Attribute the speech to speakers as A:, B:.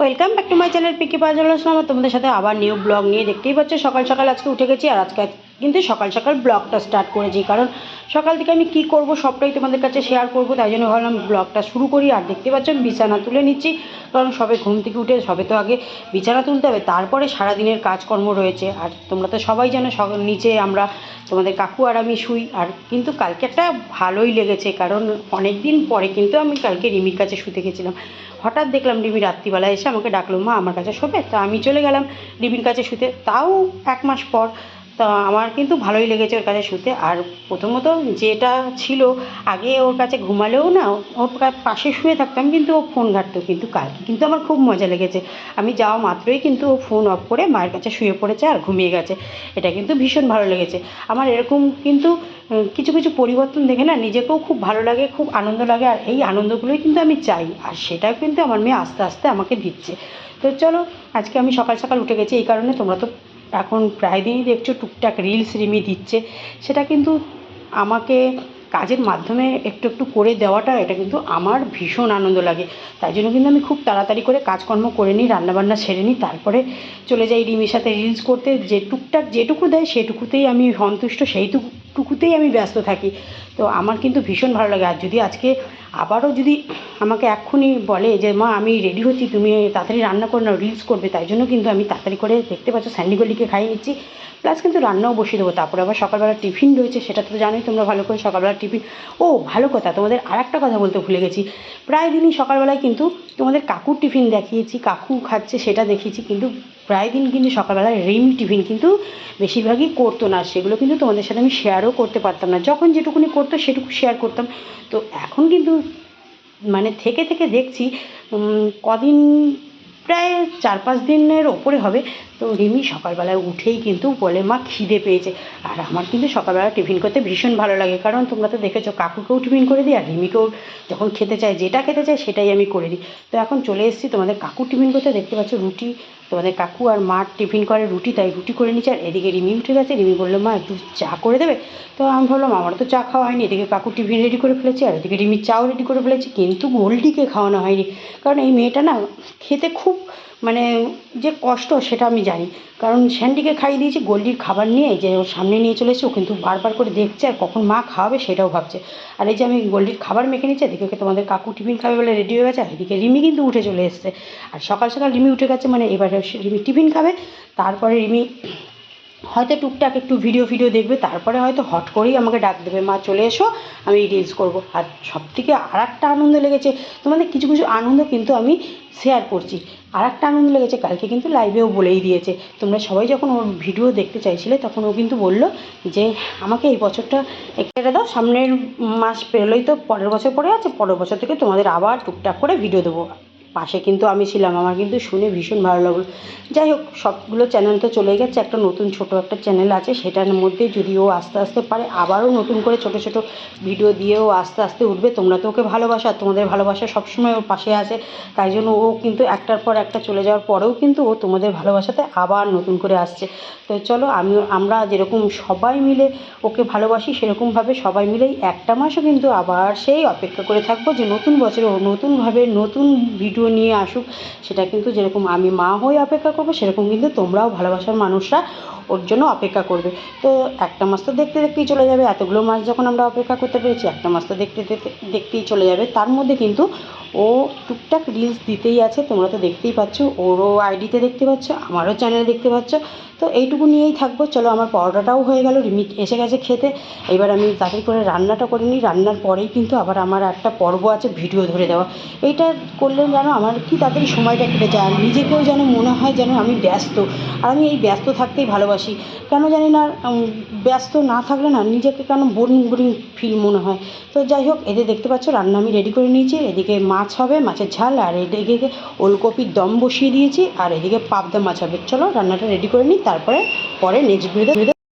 A: Welcome back to my channel picky puzzle তোমাদের সাথে আবার নিউ ব্লগ নিয়ে দেখতেই পাচ্ছ। সকাল সকাল আজকে উঠে গেছি আর আজকে কিন্তু সকাল সকাল ব্লগটা স্টার্ট করেছি। কারণ সকাল থেকে আমি কি করব সবটাই তোমাদের কাছে শেয়ার করব, তাই জন্য ভাবলাম ব্লগটা শুরু করি। আর দেখতে পাচ্ছ বিছানা তুলে নিচ্ছি। কারণ সবে ঘুম থেকে উঠে সবে তো আগে বিছানা তুলতে হবে। তারপরে সারাদিনের কাজকর্ম রয়েছে। আর তোমরা তো সবাই জানো নিচে আমরা, তোমাদের কাকু আর আমি শুই। আর কিন্তু কালকে একটা ভালোই লেগেছে। কারণ অনেক দিন পরে কিন্তু আমি কালকে রিমির কাছে শুতে গেছিলাম। হঠাৎ দেখলাম রিমি রাত্রিবেলা এসে আমাকে ডাকলো, মা, আমার কাছে শোবে? তা আমি চলে গেলাম রিমির কাছে শুতে। তাও এক মাস পর তা আমার কিন্তু ভালোই লেগেছে ওর কাছে শুতে। আর প্রথমত যেটা ছিল, আগে ওর কাছে ঘুমালেও না, ওর পাশে শুয়ে থাকতাম কিন্তু ও ফোন ঘাঁটতো কিন্তু কালকে। কিন্তু আমার খুব মজা লেগেছে। আমি যাওয়া মাত্রই কিন্তু ও ফোন অফ করে মায়ের কাছে শুয়ে পড়েছে আর ঘুমিয়ে গেছে। এটা কিন্তু ভীষণ ভালো লেগেছে। আমার এরকম কিন্তু কিছু কিছু পরিবর্তন দেখে না নিজেকেও খুব ভালো লাগে, খুব আনন্দ লাগে। আর এই আনন্দগুলোই কিন্তু আমি চাই। আর সেটাও কিন্তু আমার মেয়ে আস্তে আস্তে আমাকে দিচ্ছে। তো চলো, আজকে আমি সকাল সকাল উঠে গেছি। এই কারণে তোমরা তো এখন প্রায় দিনই দেখছ টুকটাক রিলস রিমি দিচ্ছে। সেটা কিন্তু আমাকে কাজের মাধ্যমে একটু একটু করে দেওয়াটা, এটা কিন্তু আমার ভীষণ আনন্দ লাগে। তাই জন্য কিন্তু আমি খুব তাড়াতাড়ি করে কাজকর্ম করে নিই, রান্নাবান্না সেরে নিই, তারপরে চলে যাই রিমির সাথে রিলস করতে। যে টুকটাক যেটুকু দেয় সেটুকুতেই আমি সন্তুষ্ট, সেইটুকুতেই আমি ব্যস্ত থাকি। তো আমার কিন্তু ভীষণ ভালো লাগে। আর যদি আজকে আবারও যদি আমাকে এক্ষুনি বলে যে, মা, আমি রেডি হচ্ছি, তুমি তাড়াতাড়ি রান্না করে নাও রিলস করবে। তাই জন্য কিন্তু আমি তাড়াতাড়ি করে দেখতে পাচ্ছ স্যান্ডিগলিকে খাইয়ে নিচ্ছি। প্লাস কিন্তু রান্নাও বসিয়ে দেবো। তারপরে আবার সকালবেলা টিফিন রয়েছে, সেটা তো জানোই তোমরা ভালো করে সকালবেলা টিফিন। ও, ভালো কথা, তোমাদের আর একটা কথা বলতে ভুলে গেছি। প্রায় দিনই সকালবেলায় কিন্তু তোমাদের কাকুর টিফিন দেখিয়েছি, কাকু খাচ্ছে সেটা দেখিয়েছি, কিন্তু প্রায় দিন কিন্তু সকালবেলায় রিমি টিফিন কিন্তু বেশিরভাগই করতো না। সেগুলো কিন্তু তোমাদের সাথে আমি শেয়ারও করতে পারতাম না। যখন যেটুকুনি করতো, সেটুকু শেয়ার করতাম। তো এখন কিন্তু মানে থেকে থেকে দেখছি কদিন চার পাঁচ দিনের ওপরে হবে। তো রিমি সকালবেলায় উঠেই কিন্তু বলে, মা, খিদে পেয়েছে। আর আমার কিন্তু সকালবেলা টিফিন করতে ভীষণ ভালো লাগে। কারণ তোমরা তো দেখেছ, কাকুকেও টিফিন করে দিই আর রিমিকেও যখন খেতে চায়, যেটা খেতে চায় সেটাই আমি করে দিই। তো এখন চলে এসেছি তোমাদের কাকু টিফিন করতে। দেখতে পাচ্ছ রুটি, তোমাদের কাকু আর মা টিফিন করে রুটি, তাই রুটি করে নিচ্ছে। আর এদিকে রিমি উঠে গেছে। রিমি বলল, মা, একটু চা করে দেবে? তো আমি ভাবলাম আমার তো চা খাওয়া হয়নি। এদিকে কাকু টিফিন রেডি করে ফেলেছি আর এদিকে রিমির চাও রেডি করে ফেলেছি। কিন্তু গোল্ডিকে খাওয়ানো হয়নি। কারণ এই মেয়েটা না, খেতে খুব মানে যে কষ্ট, সেটা আমি জানি। কারণ স্যান্ডিকে খাইয়ে দিয়েছি, গোল্ডির খাবার নিয়ে, যে ওর সামনে নিয়ে চলে এসেছে, ও কিন্তু বারবার করে দেখছে আর কখন মা খাওয়াবে সেটাও ভাবছে। আর এই যে আমি গোল্ডির খাবার মেখে নিচ্ছি, এদিকে তোমাদের কাকু টিফিন খাবে বলে রেডি হয়ে গেছে, আর এদিকে রিমি কিন্তু উঠে চলে এসছে। আর সকাল সকাল রিমি উঠে গেছে মানে এবারে রিমি টিফিন খাবে, তারপরে রিমি হয়তো টুকটাক একটু ভিডিও ভিডিও দেখবে, তারপরে হয়তো হট করেই আমাকে ডাক দেবে, মা, চলে এসো, আমি রিলস করব। আর সব থেকে আর একটা আনন্দ লেগেছে তোমাদের কিছু কিছু আনন্দ কিন্তু আমি শেয়ার করছি। আর একটা আনন্দ লেগেছে, কালকে কিন্তু লাইভেও বলেই দিয়েছে। তোমরা সবাই যখন ওর ভিডিও দেখতে চাইছিলে, তখন ও কিন্তু বলল যে, আমাকে এই বছরটা একটা দাও, সামনের মাস পেরোলেই তো পরের বছর পরে আছে, পরের বছর থেকে তোমাদের আবার টুকটাক করে ভিডিও দেবো। পাশে কিন্তু আমি ছিলাম। আমার কিন্তু শুনে ভীষণ ভালো লাগল। যাই হোক, সবগুলো চ্যানেল তো চলে গেছে। একটা নতুন ছোট একটা চ্যানেল আছে। সেটার মধ্যে যদি ও আস্তে আস্তে পারে, আবারও নতুন করে ছোট ছোট ভিডিও দিয়েও আস্তে আস্তে উঠবে। তোমরা তো ওকে ভালোবাসো তোমাদের ভালোবাসা সবসময় ওর পাশে আছে। তাই জন্য ও কিন্তু একটার পর একটা চলে যাওয়ার পরেও কিন্তু ও তোমাদের ভালোবাসাতে আবার নতুন করে আসছে। তো চলো আমি আমরা যেরকম সবাই মিলে ওকে ভালোবাসি, সেরকমভাবে সবাই মিলেই একটা মাসও কিন্তু আবার সেই অপেক্ষা করে থাকব যে নতুন বছরে ও নতুনভাবে নতুন ভিডিও নিয়ে আসুক, সেটা কিন্তু যেরকম আমি মা হয়ে অপেক্ষা করব, সেরকম কিন্তু তোমরাও ভালোবাসার মানুষরা ওর জন্য অপেক্ষা করবে। তো একটা মাস তো দেখতে দেখতেই চলে যাবে, এতগুলো মাস যখন আমরা অপেক্ষা করতে পেরেছি, একটা মাস তো দেখতে দেখতে দেখতেই চলে যাবে। তার মধ্যে কিন্তু ও টুকটাক রিলস দিতেই আছে, তোমরা তো দেখতেই পাচ্ছ। ওরও আইডিতে দেখতে পাচ্ছ, আমারও চ্যানেলে দেখতে পাচ্ছ। তো এইটুকু নিয়েই থাকব, চলো আমার পরোটাটাও হয়ে গেল রিমি এসে গেছে খেতে। এবার আমি তাড়াতাড়ি করে রান্নাটা করে নিই, রান্নার পরেই কিন্তু আবার আমার একটা পর্ব আছে ভিডিও ধরে দেওয়া। এইটা করলে যেন আমার কি তাড়াতাড়ি সময়টা কেটে যায় নিজেকেও যেন মনে হয় যেন আমি ব্যস্ত। আর আমি এই ব্যস্ত থাকতেই ভালোবাসি। কেন জানি না ব্যস্ত না থাকলে না নিজেকে কেন বোরিং বোরিং ফিল মনে হয়। তো যাই হোক, এদের দেখতে পাচ্ছ, রান্না আমি রেডি করে নিয়েছি। এদিকে মাছ হবে, মাছের ঝাল, আর এদিকে ওলকপির দম বসিয়ে দিয়েছি, আর এদিকে পাবদা মাছ হবে। চলো রান্নাটা রেডি করে নিই, তারপরে, পরে নেক্সট ভিডিও